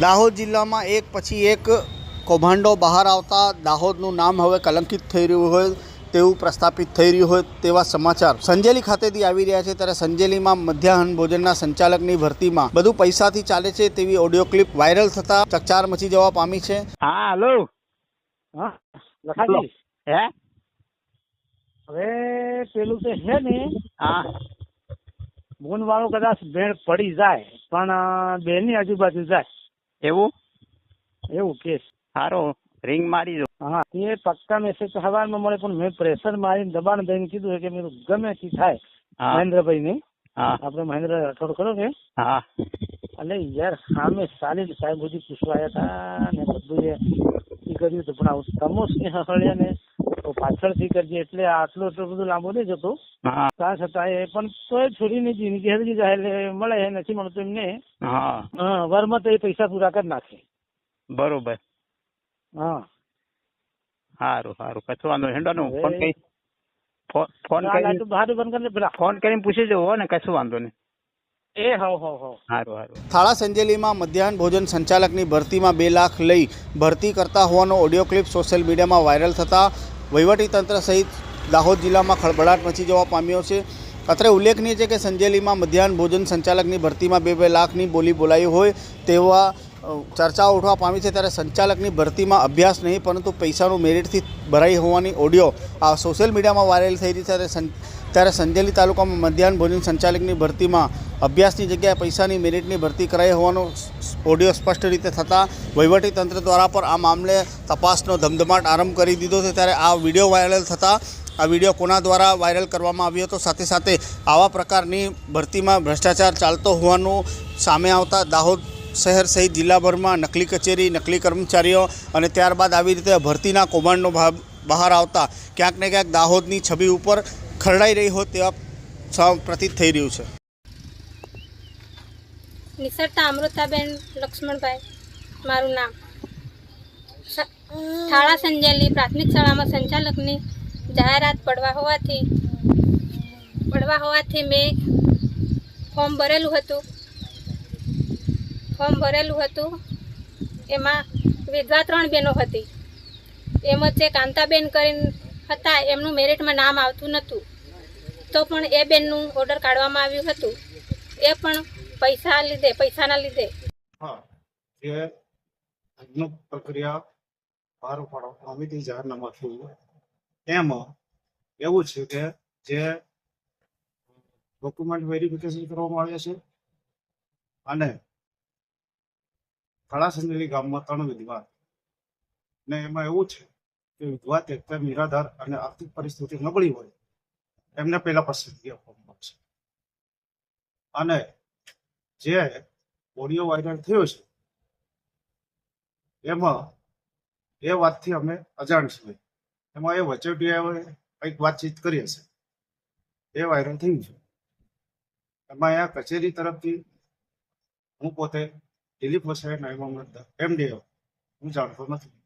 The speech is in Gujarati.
દાહોદ જિલ્લામાં એક પછી એક કૌભાંડો બહાર આવતા દાહોદનું નામ હવે કલંકિત થઈ રહ્યું હોય તેવું પ્રસ્થાપિત થઈ રહ્યું હોય તેવા સમાચાર સંજેલી ખાતેથી આવી રહ્યા છે. ત્યારે સંજેલીમાં મધ્યાહન ભોજનના સંચાલકની ભરતીમાં બધું પૈસાથી ચાલે છે તેવી ઓડિયો ક્લિપ વાયરલ થતા ચકચાર મચી જવા પામી છે. હા હલો. લખાજી હે? હવે પેલું તો છે ને હા. ગુણવાળો કદાચ ભેળ પડી જાય પણ બેની આજુબાજુ જાય. એવું? એવું કેસ. સારો રિંગ મારી દો. હા એ પક્કા મેસેજ તો હવારમાં મળે પણ મેં પ્રેશર મારીને દબાણ દઈને કીધું કે મેં ગમે તે થાય. મહેન્દ્રભાઈ ને આપડે આપણે મહેન્દ્ર રાઠોડ ખરો કે? હા. એટલે યાર સામે સાલી સાહેબ બધી પૂછવા આવ્યા હતા ને બધું એ કર્યું હતું પણ આવું તમો સ્નેહ હળ્યા ને તો પાછળથી કરજે એટલે આટલું એટલું બધું લાંબો નહીં જતો. હા. ત્યાં છતાં એ પણ તો એ છોરીની જિંદગી હરગી જાય એટલે મળે નથી મળતું એમને. હા. હા વરમાં તો એ પૈસા પૂરા કરી નાખે. બરોબર. હા. સારું સારું કશું વાંધો. હેંડો ફોન કઈ ફોન કરી બહાર બંધ કરી પેલા. ફોન કરીને પૂછી જવો ને કશું વાંધો નહીં. થાળા સંજેલીમાં મધ્યાહન ભોજન સંચાલકની ભરતીમાં બે લાખ લઈ ભરતી કરતા હોવાનો ઓડિયો ક્લિપ સોશિયલ મીડિયામાં વાયરલ થતાં વહીવટીતંત્ર સહિત દાહોદ જિલ્લામાં ખળભળાટ મચી જવા પામ્યો છે. અત્રે ઉલ્લેખનીય છે કે સંજેલીમાં મધ્યાહન ભોજન સંચાલકની ભરતીમાં બે બે લાખની બોલી બોલાઈ હોય તેવા અ, ચર્ચાઓ ઉઠવા પામી છે ત્યારે સંચાલકની ભરતીમાં અભ્યાસ નહીં પરંતુ પૈસાનું મેરિટથી ભરાઈ હોવાની ઓડિયો આ સોશિયલ મીડિયામાં વાયરલ થઈ રહી છે. ત્યારે ત્યારે સંજેલી તાલુકામાં મધ્યાહન ભોજન સંચાલકની ભરતીમાં અભ્યાસની જગ્યાએ પૈસાની મેરિટની ભરતી કરાઈ હોવાનો ઓડિયો સ્પષ્ટ રીતે થતાં વહીવટી તંત્ર દ્વારા પણ આ મામલે તપાસનો ધમધમાટ આરંભ કરી દીધો છે. ત્યારે આ વીડિયો વાયરલ થતાં આ વીડિયો કોના દ્વારા વાયરલ કરવામાં આવ્યો હતો સાથે સાથે આવા પ્રકારની ભરતીમાં ભ્રષ્ટાચાર ચાલતો હોવાનું સામે આવતા દાહોદ શહેર સહિત જિલ્લાભરમાં નકલી કચેરી, નકલી કર્મચારીઓ અને ત્યારબાદ આવી રીતે ભરતીના કૌભાંડનો ભાગ બહાર આવતા ક્યાંક ને ક્યાંક દાહોદની છબી ઉપર ખરડાઈ રહી હોય તેવા પ્રતીત થઈ રહ્યું છે. નિસરતા અમૃતાબેન લક્ષ્મણભાઈ, મારું નામ. શાળા સંજેલી પ્રાથમિક શાળામાં સંચાલકની જાહેરાત પડવા હોવાથી પડવા હોવાથી મેં ફોર્મ ભરેલું હતું. ફોર્મ ભરેલું હતું. એમાં વિધવા ત્રણ બહેનો હતી. એમાં જે કાંતાબેન કરીને હતા, એમનું મેરિટમાં નામ આવતું નહોતું. તો પણ એ બેનનું ઓર્ડર કાઢવામાં આવ્યું હતું. એ પણ પૈસા લીધે, પૈસાના લીધે. હા, જે પ્રક્રિયા બહાર પાડવામાં આવી જાહેરનામા થયું એમાં એવું છે કે જે ડોક્યુમેન્ટ વેરિફિકેશન કરવામાં આવે છે અને કળા ગામમાં ત્રણ વિધવા ને એમાં એવું છે કે વિધવા તેત્તર નિરાધાર અને આર્થિક પરિસ્થિતિ નબળી હોય, એમને પહેલા પસંદગી આપવામાં આવશે. અને જે ઓડિયો વાયરલ થયો છે, એમાં એ વાતથી અમે અજાણ છીએ. એમાં એ વચોટિયાઓએ કંઈક વાતચીત કરી હશે. એ વાયરલ થયું છે. એમાં અહીંયા કચેરી તરફથી હું પોતે દિલીપ વસાઈ નાયબ મામલતદાર એમડીઓ હું જાણતો નથી.